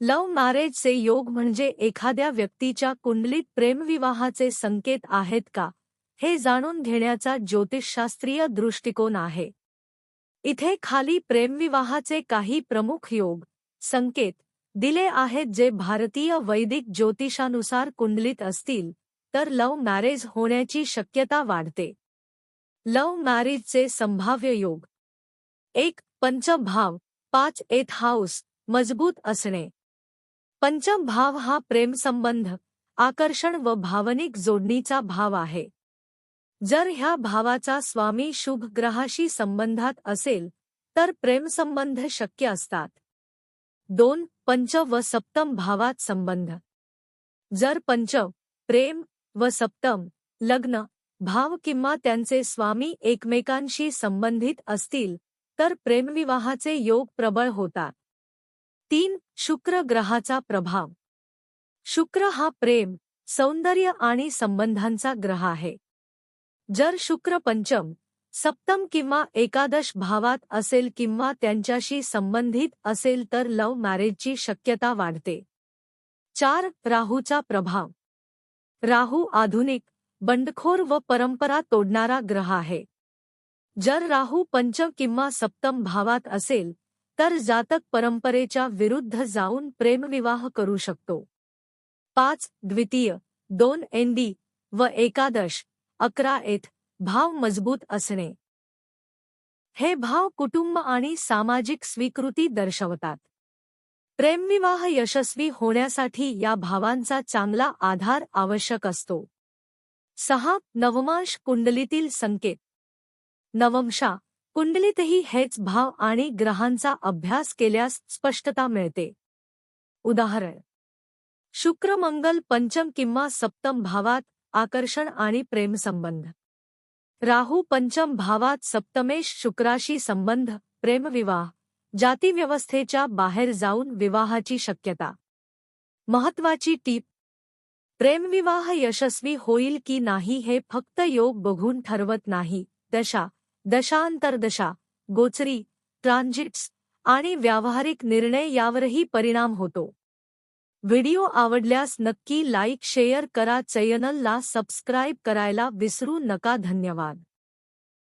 Love मॅरेजचे योग म्हणजे एखाद्या व्यक्तीच्या कुंडलीत प्रेमविवाहाचे संकेत आहेत का? हे जाणून घेण्याचा ज्योतिषशास्त्रीय दृष्टिकोन आहे. इथे खाली प्रेमविवाहाचे काही प्रमुख योग संकेत दिले आहेत जे भारतीय वैदिक ज्योतिषानुसार कुंडलीत असतील तर लव मॅरेज होण्याची शक्यता वाढते. लव मॅरेजचे संभाव्य योग. एक पंचभाव पाच एथ हाऊस मजबूत असणे. पंचम भाव हा प्रेमसंबंध आकर्षण व भावनिक जोडणीचा भाव आहे. जर ह्या भावाचा स्वामी शुभ ग्रहाशी संबंधात असेल तर प्रेमसंबंध शक्य असतात. दोन पंच व सप्तम भावात संबंध. जर पंच प्रेम व सप्तम लग्न भाव किंवा त्यांचे स्वामी एकमेकांशी संबंधित असतील तर प्रेमविवाहाचे योग प्रबळ होतात. तीन शुक्र ग्रहाचा प्रभाव. शुक्र हा प्रेम सौंदर्य आणि संबंधांचा ग्रह आहे. जर शुक्र पंचम सप्तम किंवा एकादश भावात असेल किंवा त्यांच्याशी संबंधित असेल तर लव्ह मॅरेजची शक्यता वाढते. चार राहूचा प्रभाव. राहू आधुनिक बंडखोर व परंपरा तोडणारा ग्रह आहे. जर राहू पंचम किंवा सप्तम भावात असेल तर जातक परंपरेच्या विरुद्ध जाऊन प्रेमविवाह करू शकतो. पाच द्वितीय. दोन एनडी व एकादश. अकरा एथ. भाव मजबूत असणे. हे भाव कुटुंब आणि सामाजिक स्वीकृती दर्शवतात. प्रेमविवाह यशस्वी होण्यासाठी या भावांचा चांगला आधार आवश्यक असतो. सहा नवमांश कुंडलीतील संकेत. नवमशा. कुंडलीतही हेच भाव आणि ग्रहांचा अभ्यास केल्यास स्पष्टता मिळते. उदाहरण. शुक्र मंगल पंचम किंवा सप्तम भावात आकर्षण आणि प्रेमसंबंध राहू पंचम भावात सप्तमेश शुक्राशी संबंध प्रेमविवाह जातीव्यवस्थेच्या बाहेर जाऊन विवाहाची शक्यता. महत्वाची टीप. प्रेमविवाह यशस्वी होईल की नाही हे फक्त योग बघून ठरवत नाही दशा दशांतरदशा गोचरी ट्रान्झिट्स आणि व्यावहारिक निर्णय यावरही परिणाम होतो. व्हिडिओ आवडल्यास नक्की लाईक शेअर करा चॅनलला सबस्क्राईब करायला विसरू नका. धन्यवाद.